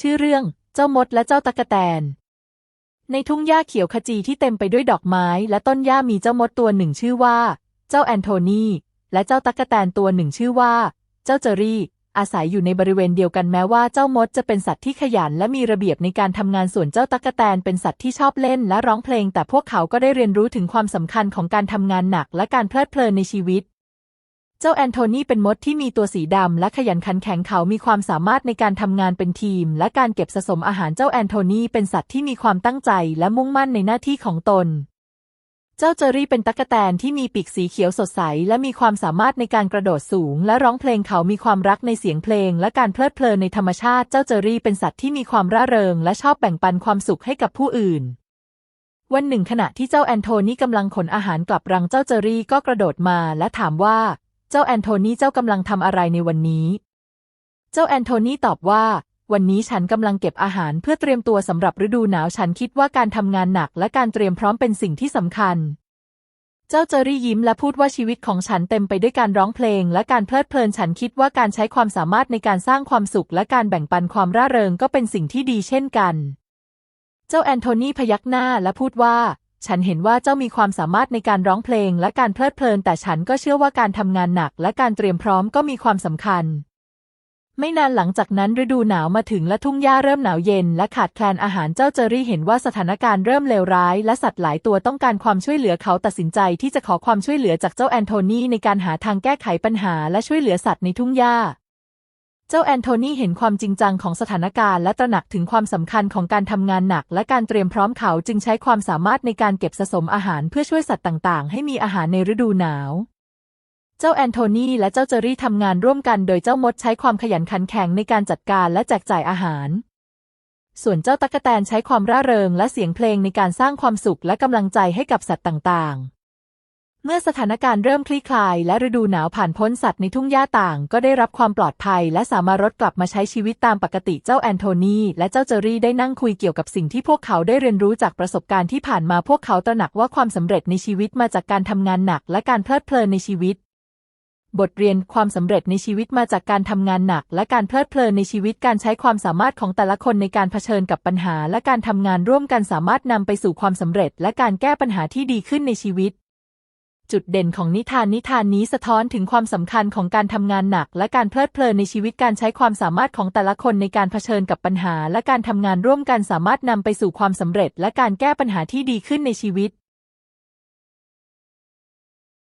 ชื่อเรื่อง เจ้ามดและเจ้าตั๊กแตน ในทุ่งหญ้าเขียวขจีที่เต็มไปด้วยดอกไม้และต้นหญ้ามีเจ้ามดตัวหนึ่งชื่อว่า เจ้าแอนโทนีและเจ้าตั๊กแตนตัวหนึ่งชื่อว่า เจ้าเจอรี่ อาศัยอยู่ในบริเวณเดียวกันแม้ว่าเจ้ามดจะเป็นสัตว์ที่ขยันและมีระเบียบในการทำงานส่วนเจ้าตั๊กแตนเป็นสัตว์ที่ชอบเล่นและร้องเพลง แต่พวกเขาก็ได้เรียนรู้ถึงความสำคัญของการทำงานหนักและการเพลิดเพลินในชีวิต เจ้าแอนโทนีเป็นมดที่มีตัวสีดำและขยันขันแข็งเขามีความสามารถในการทำงานเป็นทีม และการเก็บสะสมอาหารเจ้าแอนโทนีเป็นสัตว์ที่มีความตั้งใจและมุ่งมั่นในหน้าที่ของตน เจ้าเจอรี่เป็นตั๊กแตนที่มีปีกสีเขียวสดใส และมีความสามารถในการกระโดดสูง และร้องเพลงเขามีความรักในเสียงเพลง และการเพลิดเพลินในธรรมชาติ เจ้าเจอรี่เป็นสัตว์ที่มีความร่าเริง และชอบแบ่งปันความสุขให้กับผู้อื่นวันหนึ่งขณะที่เจ้าแอนโทนีกำลังขนอาหารกลับรังเจ้าเจอรี่ก็กระโดดมาและถามว่า เจ้าแอนโทนีเจ้ากำลังทำอะไรในวันนี้ เจ้าแอนโทนีตอบว่า วันนี้ฉันกำลังเก็บอาหารเพื่อเตรียมตัวสำหรับฤดูหนาวฉันคิดว่าการทำงานหนักและการเตรียมพร้อมเป็นสิ่งที่สำคัญ เจ้าเจอรี่ยิ้มและพูดว่าชีวิตของฉันเต็มไปด้วยการร้องเพลง และการเพลิดเพลินฉันคิดว่าการใช้ความสามารถในการสร้างความสุข และการแบ่งปันความร่าเริงก็เป็นสิ่งที่ดีเช่นกัน เจ้าแอนโทนีพยักหน้าและพูดว่า ฉันเห็นว่าเจ้ามีความสามารถในการร้องเพลงและการเพลิดเพลิน แต่ฉันก็เชื่อว่าการทำงานหนักและการเตรียมพร้อมก็มีความสำคัญ ไม่นานหลังจากนั้นฤดูหนาวมาถึงและทุ่งหญ้าเริ่มหนาวเย็นและขาดแคลนอาหารเจ้าเจอรี่เห็นว่าสถานการณ์เริ่มเลวร้าย และสัตว์หลายตัวต้องการความช่วยเหลือเขาตัดสินใจที่จะขอความช่วยเหลือจากเจ้าแอนโทนีในการหาทางแก้ไขปัญหาและช่วยเหลือสัตว์ในทุ่งหญ้า จ้าแอนโทนีเห็นความจริงจังของสถานการณ์และตระหนักถึงความสำคัญของการทำงานหนัก และการเตรียมพร้อมเขาจึงใช้ความสามารถในการเก็บสะสมอาหารเพื่อช่วยสัตว์ต่างๆ ให้มีอาหารในฤดูหนาว เจ้าแอนโทนีและเจ้าเจอรี่ทำงานร่วมกันโดยเจ้ามดใช้ความขยันขันแข็งในการจัดการและแจกจ่ายอาหาร ส่วนเจ้าตั๊กแตนใช้ความร่าเริงและเสียงเพลงในการสร้างความสุขและกำลังใจให้กับสัตว์ต่างๆ เมื่อสถานการณ์เริ่มคลี่คลาย และฤดูหนาวผ่านพ้นสัตว์ในทุ่งหญ้าต่าง ก็ได้รับความปลอดภัย และสามารถรถกลับมาใช้ชีวิตตามปกติเจ้าแอนโทนีและเจ้าเจอรี่ได้นั่งคุยเกี่ยวกับสิ่งที่พวกเขาได้เรียนรู้จากประสบการณ์ที่ผ่านมาพวกเขาตระหนักว่าความสำเร็จในชีวิตมาจากการทำงานหนัก และการเพลิดเพลินในชีวิต บทเรียนความสำเร็จในชีวิตมาจากการทำงานหนัก และการเพลิดเพลินในชีวิตการใช้ความสามารถของแต่ละคนในการเผชิญกับปัญหา และการทำงานร่วมกันสามารถนำไปสู่ความสำเร็จ และการแก้ปัญหาที่ดีขึ้นในชีวิต จุดเด่นของนิทานนิทานนี้สะท้อนถึงความสำคัญของการทำงานหนัก และการเพลิดเพลินในชีวิตการใช้ความสามารถของแต่ละคนในการเผชิญกับปัญหา และการทำงานร่วมกันสามารถนำไปสู่ความสำเร็จ และการแก้ปัญหาที่ดีขึ้นในชีวิต